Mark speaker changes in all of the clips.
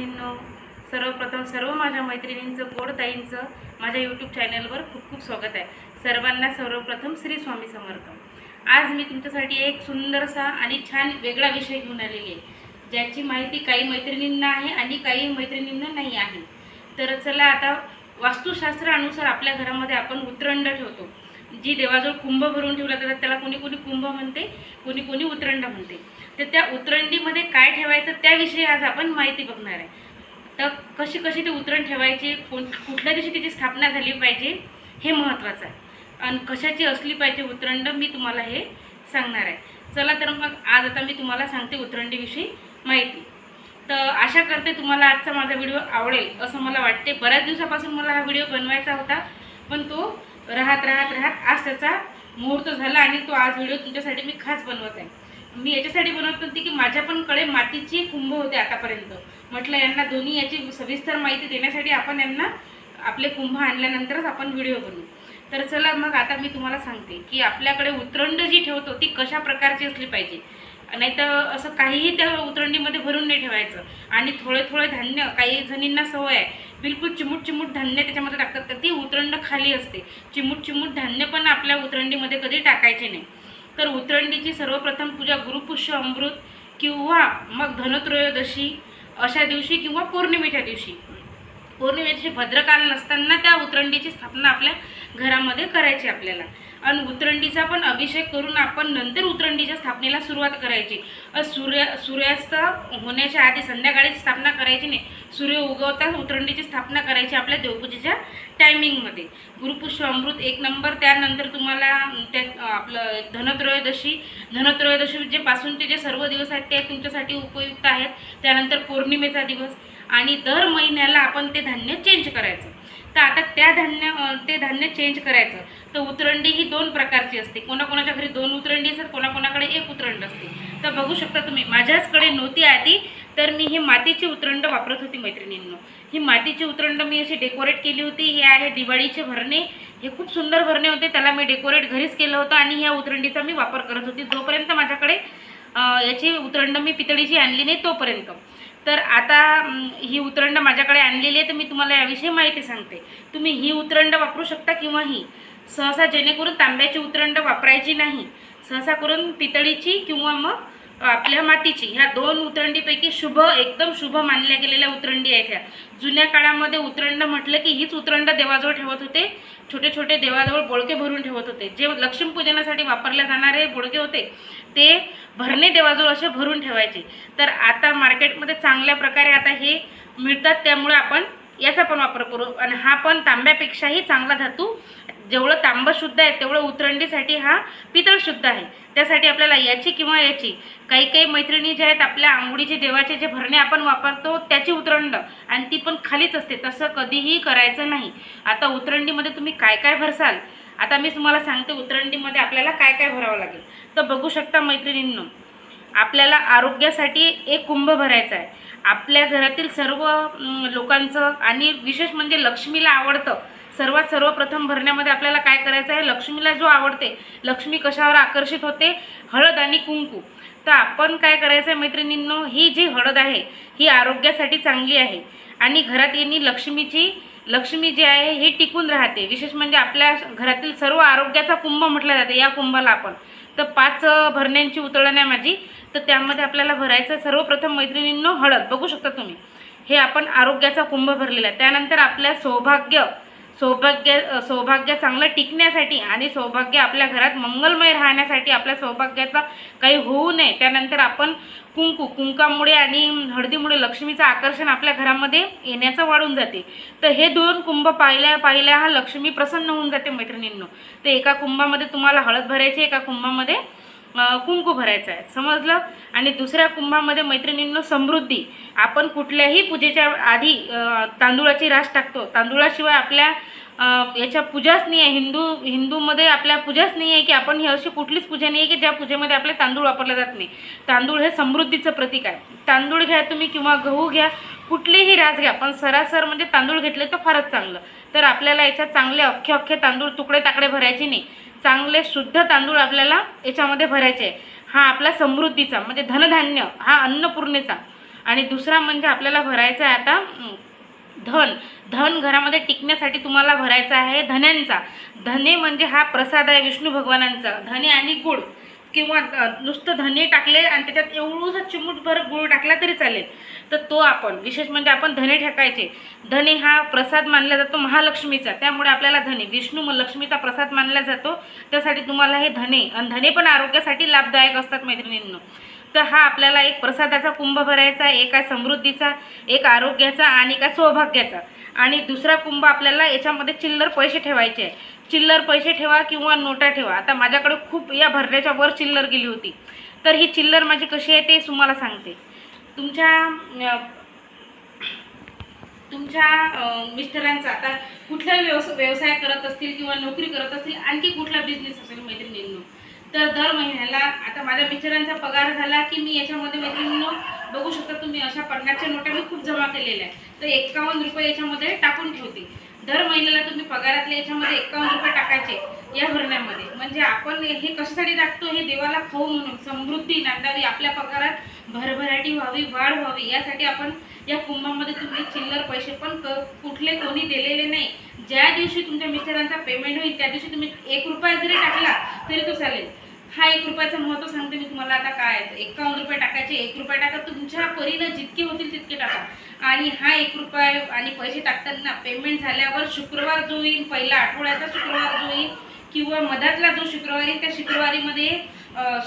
Speaker 1: मैत्रिणींनो, सर्वप्रथम सर्व माझ्या मैत्रिणींचं गोड ताईंचं माझ्या यूट्यूब चॅनलवर खूप खूप स्वागत आहे. सर्वांना सर्वप्रथम श्री स्वामी समर्थ. आज मी तुमच्यासाठी एक सुंदरसा आणि छान वेगळा विषय घेऊन आलेली आहे ज्याची माहिती काही मैत्रिणींना आहे आणि काही मैत्रिणींना नाही आहे. तर चला आता वास्तुशास्त्रानुसार आपल्या घरामध्ये आपण उतरंड ठेवतो. जी देवाजवळ कुंभ भरून ठेवला जातात त्याला कोणी कोणी कुंभ म्हणते कोणी कोणी उतरंड म्हणते. तर त्या उतरंडीमध्ये काय ठेवायचं त्याविषयी आज आपण माहिती बघणार आहे. तर कशी कशी ते उतरण ठेवायची कोण कुठल्या दिवशी त्याची स्थापना झाली पाहिजे हे महत्त्वाचं आहे. आणि कशाची असली पाहिजे उतरंड मी तुम्हाला हे सांगणार आहे. चला तर मग आज आता मी तुम्हाला सांगते उतरंडीविषयी माहिती. तर आशा करते तुम्हाला आजचा माझा व्हिडिओ आवडेल असं मला वाटते. बऱ्याच दिवसापासून मला हा व्हिडिओ बनवायचा होता पण तो राहत राहत राहत आज त्याचा मुहूर्त झाला आणि तो आज व्हिडिओ तुमच्यासाठी मी खास बनवत आहे. मी याच्यासाठी बनवत होती की माझ्या पण कडे मातीची कुंभ होते आतापर्यंत. म्हटलं यांना दोन्ही याची सविस्तर माहिती देण्यासाठी आपण यांना आपले कुंभ आणल्यानंतरच आपण व्हिडिओ बनवू. तर चला मग आता मी तुम्हाला सांगते की आपल्याकडे उतरंड जी ठेवतो ती कशा प्रकारची असली पाहिजे? नाही तर असं काहीही त्या उतरंडीमध्ये भरून नाही ठेवायचं. आणि थोडे थोडे धान्य काही जणींना सवय आहे. बिलकुल चिमूट चिमूट धान्य त्याच्यामध्ये टाकतात तर ती उतरंड खाली असते. चिमूट चिमूट धान्य पण आपल्या उतरंडीमध्ये कधी टाकायचे नाही. तर उतरंडीची सर्वप्रथम पूजा गुरुपुष्य अमृत किंवा मग धनत्रयोदशी अशा दिवशी किंवा पौर्णिमेच्या दिवशी. पौर्णिमेची भद्रकाल नसताना त्या उतरंडीची स्थापना आपल्या घरामध्ये करायची आपल्याला. आणि उतरंडीचा पण अभिषेक करून आपण नंतर उतरंडीच्या स्थापनेला सुरुवात करायची. सूर्य सूर्यास्त होण्याच्या आधी संध्याकाळी स्थापना करायची नाही. सूर्य उगवताच उतरंडीची स्थापना करायची आपल्या देवपूजेच्या टायमिंगमध्ये गुरुपुष्प अमृत एक नंबर त्यानंतर तुम्हाला त्या आपलं धनत्रयोदशी धनत्रयोदशी जे पासूनचे जे सर्व दिवस आहेत ते तुमच्यासाठी उपयुक्त आहेत. त्यानंतर पौर्णिमेचा दिवस आणि दर महिन्याला आपण ते धान्य चेंज करायचं. तर आता त्या धान्य ते धान्य चेंज करायचं. तर उतरंडी ही दोन प्रकारची असते. कोणाकोणाच्या घरी दोन उतरंडी असतात कोणाकोणाकडे एक उतरंड असते. तर बघू शकता तुम्ही माझ्याचकडे नव्हती आधी तर मी ही मातीची उतरंड वापरत होती मैत्रिणींनो. ही मातीची उतरंड मी अशी डेकोरेट केली होती. हे आहे दिवाळीचे भरणे. हे खूप सुंदर भरणे होते. त्याला मी डेकोरेट घरीच केलं होतं आणि ह्या उतरंडीचा मी वापर करत होती. जोपर्यंत माझ्याकडे याची उतरंड मी पितळीची आणली नाही तोपर्यंत. तर आता ही उतरंड माझ्याकडे आणलेली आहे तर मी तुम्हाला याविषयी माहिती सांगते. तुम्ही ही उतरंड वापरू शकता किंवा ही. सहसा जेणेकरून तांब्याची उतरंड वापरायची नाही. सहसा करून पितळीची किंवा मग आपल्या मातीची ह्या दोन उतरंडीपैकी शुभ एकदम शुभ मानल्या गेलेल्या उतरंडी आहेत ह्या. जुन्या काळामध्ये उतरंड म्हटलं की हीच उतरंड देवाजवळ ठेवत होते. छोटे छोटे देवाजवळ बोळके भरून ठेवत होते. जे लक्ष्मीपूजनासाठी वापरले जाणारे बोळके होते ते भरणे देवाजवळ असे भरून ठेवायचे. तर आता मार्केटमध्ये चांगल्या प्रकारे आता हे मिळतात त्यामुळे आपण याचा पण वापर करू. आणि हा पण तांब्यापेक्षाही चांगला धातू जेवढं तांबं शुद्ध आहे तेवढं उतरंडीसाठी हा पितळ शुद्ध आहे. त्यासाठी आपल्याला याची किंवा याची काही काही मैत्रिणी ज्या आहेत आपल्या आंघोळीचे देवाचे जे भरणे आपण वापरतो त्याची उतरंड आणि ती पण खालीच असते. तसं कधीही करायचं नाही. आता उतरंडीमध्ये तुम्ही काय काय भरसाल? आता मी तुम्हाला सांगते उतरंडीमध्ये आपल्याला काय काय भरावं लागेल? तर बघू शकता मैत्रिणींनो आपल्याला आरोग्यासाठी एक कुंभ भरायचा आहे. आपल्या घरातील सर्व लोकांचं आणि विशेष म्हणजे लक्ष्मीला आवडतं. सर्वात सर्वप्रथम भरण्यामध्ये आपल्याला काय करायचं आहे? लक्ष्मीला जो आवडते लक्ष्मी कशावर आकर्षित होते? हळद आणि कुंकू. तर आपण काय करायचं आहे मैत्रिणींनो? ही जी हळद आहे ही आरोग्यासाठी चांगली आहे. आणि घरात येणी लक्ष्मीची लक्ष्मी जी आहे ही टिकून राहते. विशेष म्हणजे आपल्या घरातील सर्व आरोग्याचा कुंभ म्हटला जाते या कुंभाला आपण. तर पाच भरण्यांची उतळण आहे माझी तर त्यामध्ये आपल्याला भरायचं सर्वप्रथम मैत्रिणींनो हळद. बघू शकता तुम्ही. हे आपण आरोग्याचा कुंभ भरलेला आहे. त्यानंतर आपल्या सौभाग्य सौभाग्य सौभाग्य चांगलं टिकण्यासाठी आणि सौभाग्य आपल्या घरात मंगलमय राहण्यासाठी आपल्या सौभाग्याचा काही होऊ नये. त्यानंतर आपण कुंकू कुंकामुळे आणि हळदीमुळे लक्ष्मीचं आकर्षण आपल्या घरामध्ये येण्याचं वाढून जाते. तर हे दोन कुंभ पाहिल्या पाहिल्या हा लक्ष्मी प्रसन्न होऊन जाते मैत्रिणींनो. तर एका कुंभामध्ये तुम्हाला हळद भरायची एका कुंभामध्ये कुंकू भरायचं आहे. समजलं? आणि दुसऱ्या कुंभामध्ये मैत्रिणींनो समृद्धी. आपण कुठल्याही पूजेच्या आधी तांदुळाची तांदूळाची रास टाकतो. तांदूळाशिवाय आपल्या याच्या पूजाच नाही आहे. हिंदू हिंदूमध्ये आपल्या पूजाच नाही आहे की आपण ही अशी कुठलीच पूजा नाही आहे की ज्या पूजेमध्ये आपले तांदूळ वापरले जात नाही. तांदूळ हे समृद्धीचं प्रतीक आहे. तांदूळ घ्या तुम्ही किंवा गहू घ्या कुठलीही रास घ्या पण सरासर म्हणजे तांदूळ घेतले तर फारच चांगलं. तर आपल्याला याच्यात चांगले अख्खे अख्खे तांदूळ तुकडे ताकडे भरायचे नाही. चांगले शुद्ध तांदूळ आपल्याला याच्यामध्ये भरायचे आहे. हा आपला समृद्धीचा म्हणजे धनधान्य हा अन्नपूर्णेचा. आणि दुसरा म्हणजे आपल्याला भरायचा आहे आता धन. धन घरामध्ये टिकण्यासाठी तुम्हाला भरायचा आहे धन्यांचा. धने म्हणजे हा प्रसाद आहे विष्णू भगवानांचा. धने आणि गुड किंवा नुसतं धने टाकले आणि त्याच्यात एवढूसा चिमूटभर गुळ टाकला तरी चालेल. तर तो आपण विशेष म्हणजे आपण धने ठेकायचे. धने हा प्रसाद मानला जातो महालक्ष्मीचा. त्यामुळे आपल्याला धने विष्णू म- लक्ष्मीचा प्रसाद मानला जातो. त्यासाठी तुम्हाला हे धने आणि धने पण आरोग्यासाठी लाभदायक असतात मैत्रिणींना. तर हा आपल्याला एक प्रसादाचा कुंभ भरायचा एक आहे समृद्धीचा एक आरोग्याचा आणि एका सौभाग्याचा. आणि दुसरा कुंभ आपल्याला याच्यामध्ये चिल्लर पैसे ठेवायचे आहे चिल्लर पैसे ठेवा किंवा नोटा ठेवा. आता माझ्याकडे खूप या भरण्याच्या वर चिल्लर गेली होती. तर ही चिल्लर माझी कशी आहे ते तुम्हाला सांगते. तुमच्या तुमच्या मिस्टरांचा आता कुठला व्यवस व्यवसाय करत असतील किंवा नोकरी करत असतील आणखी कुठला बिझनेस असेल मैत्रिणींनो? तर दर महिन्याला आता माझ्या मिस्टरांचा पगार झाला की मी याच्यामध्ये मैत्रिणींनो बघू शकता तुम्ही अशा पन्नासच्या नोटा मी खूप जमा केलेल्या आहे तर एक्कावन्न रुपये याच्यामध्ये टाकून ठेवते. दर महिन्याला तुम्ही पगारातले याच्यामध्ये एक्कावन्न रुपये टाकायचे या भरण्यामध्ये म्हणजे आपण हे कशासाठी टाकतो? हे देवाला खाऊ म्हणून. समृद्धी नांदावी आपल्या पगारात भरभराटी व्हावी वाढ व्हावी. यासाठी आपण या कुंभामध्ये तुम्ही चिल्लर पैसे पण क कुठले कोणी दिलेले नाही. ज्या दिवशी तुमच्या मिस्टरांचा पेमेंट होईल त्या दिवशी तुम्ही एक रुपया जरी टाकला तरी तो चालेल. हा एक रुपयाचं महत्त्व सांगते मी तुम्हाला आता काय आहे. एकावन्न रुपये टाकायचे एक रुपये टाका तुमच्या परीनं जितके होतील तितके टाका. आणि हा एक रुपये आणि पैसे टाकताना पेमेंट झाल्यावर शुक्रवार जो येईल पहिला आठवड्याचा शुक्रवार जो येईल किंवा मधातला जो शुक्रवारी त्या शुक्रवारीमध्ये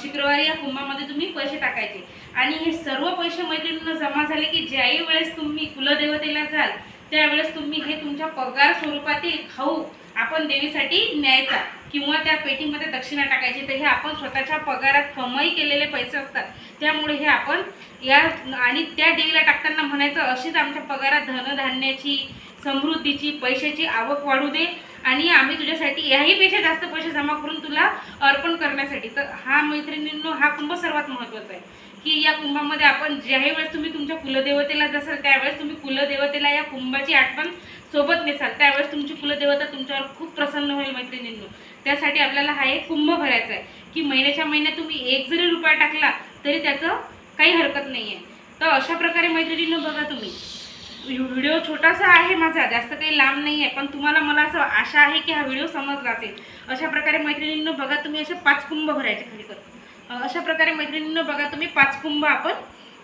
Speaker 1: शुक्रवारी या कुंभामध्ये तुम्ही पैसे टाकायचे. आणि हे सर्व पैसे मैत्रिणींना जमा झाले की ज्याही वेळेस तुम्ही कुलदेवतेला जाल त्यावेळेस तुम्ही हे तुमच्या पगार स्वरूपातील खाऊ आपण देवीसाठी न्यायचा. किंवा त्या पेटीमध्ये दक्षिणा टाकायची तर हे आपण स्वतःच्या पगारात कमाई केलेले पैसे असतात. त्यामुळे हे आपण या आणि त्या देवीला टाकताना म्हणायचं अशीच आमच्या पगारात धनधान्याची समृद्धीची पैशाची आवक वाढू दे. आणि आम्ही तुझ्यासाठी याहीपेक्षा जास्त पैसे जमा करून तुला अर्पण करण्यासाठी. तर हा मैत्रिणींनो हा कुंभ सर्वात महत्त्वाचा आहे. की या कुंभामध्ये आपण ज्याही वेळेस तुम्ही तुमच्या कुलदेवतेला जसाल त्यावेळेस तुम्ही कुलदेवतेला या कुंभाची आठवण सोबत नेसाल त्यावेळेस तुमची कुलदेवता तुमच्यावर खूप प्रसन्न होईल मैत्रिणींनो. त्यासाठी आपल्याला हा एक कुंभ भरायचा आहे की महिन्याच्या महिन्यात तुम्ही एक जरी रुपया टाकला तरी त्याचं काही हरकत नाही आहे तर अशा प्रकारे मैत्रिणींनो बघा तुम्ही. व्हिडिओ छोटासा आहे माझा जास्त काही लांब नाही आहे पण तुम्हाला मला असं आशा आहे की हा व्हिडिओ समजला असेल. अशा प्रकारे मैत्रिणींनो बघा तुम्ही असे पाच कुंभ भरायचे खाली करतो अशा प्रकारे मैत्रिणींनो बघा तुम्ही पाच कुंभ आपण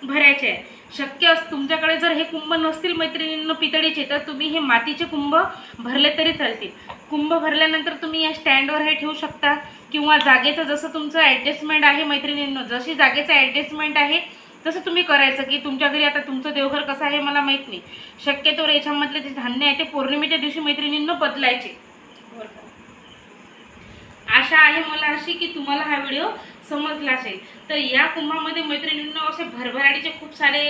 Speaker 1: भरायचे आहे. शक्य अस तुमच्याकडे जर हे कुंभ नसतील मैत्रिणींनो पितळीचे तर तुम्ही हे मातीचे कुंभ भरले तरी चालतील. कुंभ भरल्यानंतर तुम्ही या स्टँडवर हे ठेवू शकता किंवा जागेचं जसं तुमचं ॲडजस्टमेंट आहे मैत्रिणींनो जशी जागेचं ॲडजस्टमेंट आहे तसं तुम्ही करायचं की तुमच्या घरी आता तुमचं देवघर कसं आहे मला माहीत नाही. शक्यतोवर याच्यामधले जे धान्य आहे ते पौर्णिमेच्या दिवशी मैत्रिणींनो बदलायचे. आशा आहे मला अशी की तुम्हाला हा व्हिडिओ समजला असेल. तर या कुंभामध्ये मैत्रिणींना असे भरभराटीचे खूप सारे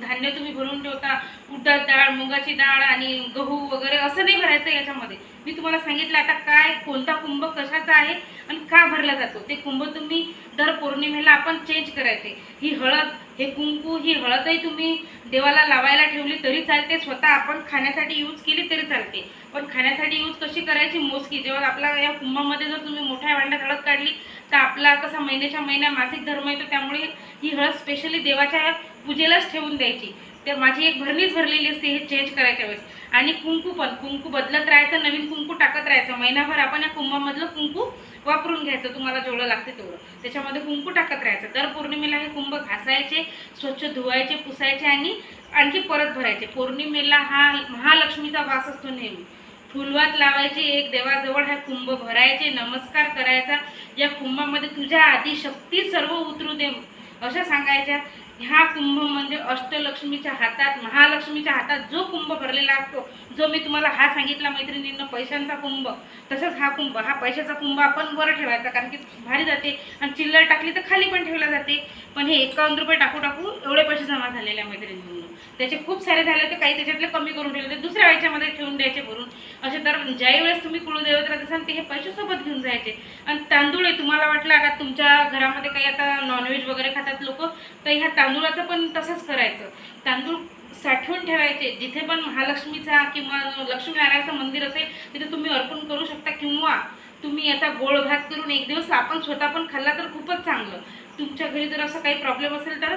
Speaker 1: धान्य तुम्ही भरून ठेवता. उडद डाळ मुगाची डाळ आणि गहू वगैरे असं नाही भरायचं याच्यामध्ये. मी तुम्हाला सांगितलं आता काय कोणता कुंभ कशाचा आहे आणि का भरला जातो? ते कुंभ तुम्ही दर पौर्णिमेला आपण चेंज करायचे. ही हळद हे कुंकू ही हळदही तुम्ही देवाला लावायला ठेवली तरी चालते. स्वतः आपण खाण्यासाठी यूज केली तरी चालते. पण खाण्यासाठी यूज कशी करायची? मोजकी. जेव्हा आपला या कुंभामध्ये जर तुम्ही मोठ्या भांड्यात हळद काढली तर आपला कसा महिन्याच्या महिन्या मासिक धर्म येतो त्यामुळे ही हळद स्पेशली देवाच्या पूजेलाच ठेवून द्यायची. तर माझी एक भरणीच भरलेली असते हे चेंज करायच्या वेळेस. आणि कुंकू पण. कुंकू बदलत राहायचं नवीन कुंकू टाकत राहायचं. महिनाभर आपण या कुंभामधलं कुंकू वापरून घ्यायचं तुम्हाला जेवढं लागते तेवढं. त्याच्यामध्ये कुंकू टाकत राहायचं. दर पौर्णिमेला हे कुंभ घासायचे स्वच्छ धुवायचे पुसायचे आणि आणखी परत भरायचे. पौर्णिमेला हा महालक्ष्मीचा वास असतो नेहमी. फुलवात लावायचे एक देवाजवळ हा कुंभ भरायचे नमस्कार करायचा. या कुंभामध्ये तुझ्या आधी शक्ती सर्व उतरू दे अशा सांगायच्या. ह्या कुंभ म्हणजे अष्टलक्ष्मीच्या हातात महालक्ष्मीच्या हातात जो कुंभ भरलेला असतो जो मी तुम्हाला हा सांगितला मैत्रिणींना पैशांचा कुंभ. तसंच हा कुंभ हा पैशाचा कुंभ आपण वर ठेवायचा कारण की भारी जाते. आणि चिल्लर टाकली तर खाली पण ठेवला जाते. पण हे एकावन्न रुपये टाकू टाकू एवढे पैसे जमा झालेले आहे मैत्रिणींना. त्याचे खूप सारे झाले तर काही त्याच्यातले कमी करून ठेवले ते दुसऱ्या याच्यामध्ये ठेवून द्यायचे भरून. असे तर ज्याही वेळेस तुम्ही कुलदेवतेला असाल ते हे पैसे सोबत घेऊन जायचे. आणि तांदूळ आहे तुम्हाला वाटलं का तुमच्या घरामध्ये काही आता नॉनव्हेज वगैरे खातात लोक तर ह्या तांदूळाचं पण तसंच करायचं. तांदूळ साठवून ठेवायचे. जिथे पण महालक्ष्मीचा किंवा लक्ष्मीनारायणाचं मंदिर असेल तिथे तुम्ही अर्पण करू शकता किंवा तुम्ही याचा गोळ भात करून एक दिवस आपण स्वतः पण खाल्ला तर खूपच चांगलं. तुमच्या घरी जर असं काही प्रॉब्लेम असेल तर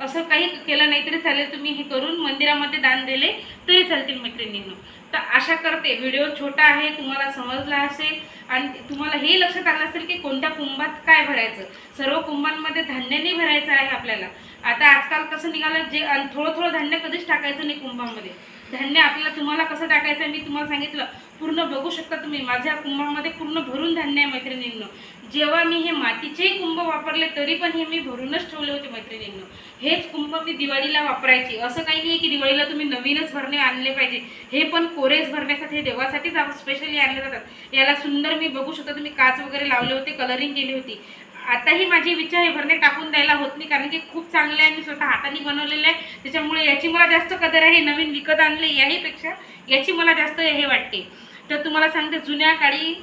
Speaker 1: असं काही केलं नाही तरी चालेल. तुम्ही हे करून मंदिरामध्ये दान दिले तरी चालतील मैत्रिणींनो. तर आशा करते व्हिडिओ छोटा आहे तुम्हाला समजला असेल आणि तुम्हाला हे लक्षात आलं असेल की कोणत्या कुंभात काय भरायचं. सर्व कुंभांमध्ये धान्याने भरायचं आहे आपल्याला. आता आजकाल कसं निघालं जे आणि थोडं थोडं धान्य कधीच टाकायचं नाही कुंभामध्ये. धान्य आपल्याला तुम्हाला कसं टाकायचं आहे मी तुम्हाला सांगितलं पूर्ण बघू शकता तुम्ही माझ्या कुंभामध्ये पूर्ण भरून धान्य आहे मैत्रिणींनो. जेव्हा मी हे मातीचेही कुंभ वापरले तरी पण हे मी भरूनच ठेवले होते मैत्रिणींनो. हेच कुंभ मी दिवाळीला वापरायची. असं काही नाही की दिवाळीला तुम्ही नवीनच भरणे आणले पाहिजे. हे पण कोरेस भरण्यासाठी हे देवासाठीच स्पेशली आणले जातात. याला सुंदर मी बघू शकता तुम्ही काच वगैरे लावले होते कलरिंग केली होती. आताही माझे विचार हे भरणे टाकून द्यायला होत नाही कारण की खूप चांगले आहे मी स्वतः हाताने बनवलेले आहे. त्याच्यामुळे याची मला जास्त कदर आहे नवीन विकत आणले याहीपेक्षा याची मला जास्त हे वाटते. तर तुम्हाला सांगते जुन्या काळी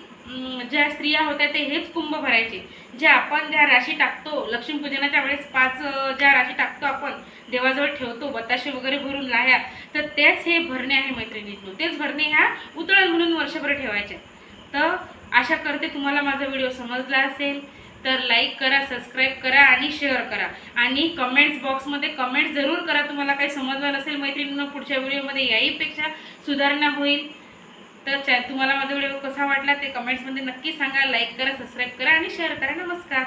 Speaker 1: ज्या स्त्रिया होत्या ते हेच कुंभ भरायचे. जे आपण ज्या राशी टाकतो लक्ष्मीपूजनाच्या वेळेस पाच ज्या राशी टाकतो आपण देवाजवळ ठेवतो बताशे वगैरे भरून लाह्या तर तेच हे भरणे आहे मैत्रिणींनो तेच भरणे ह्या उतळ म्हणून वर्षभर ठेवायचे. तर आशा करते तुम्हाला माझा व्हिडिओ समजला असेल. तर लाईक करा सबस्क्राईब करा आणि शेअर करा. आणि कमेंट्स बॉक्समध्ये कमेंट जरूर करा. तुम्हाला काही समजलं नसेल मैत्रिणींना पुढच्या व्हिडिओमध्ये याहीपेक्षा सुधारणा होईल. तर चा तुम्हाला माझा व्हिडिओ कसा वाटला ते कमेंट्समध्ये नक्की सांगा. लाईक करा सबस्क्राईब करा आणि शेअर करा. नमस्कार.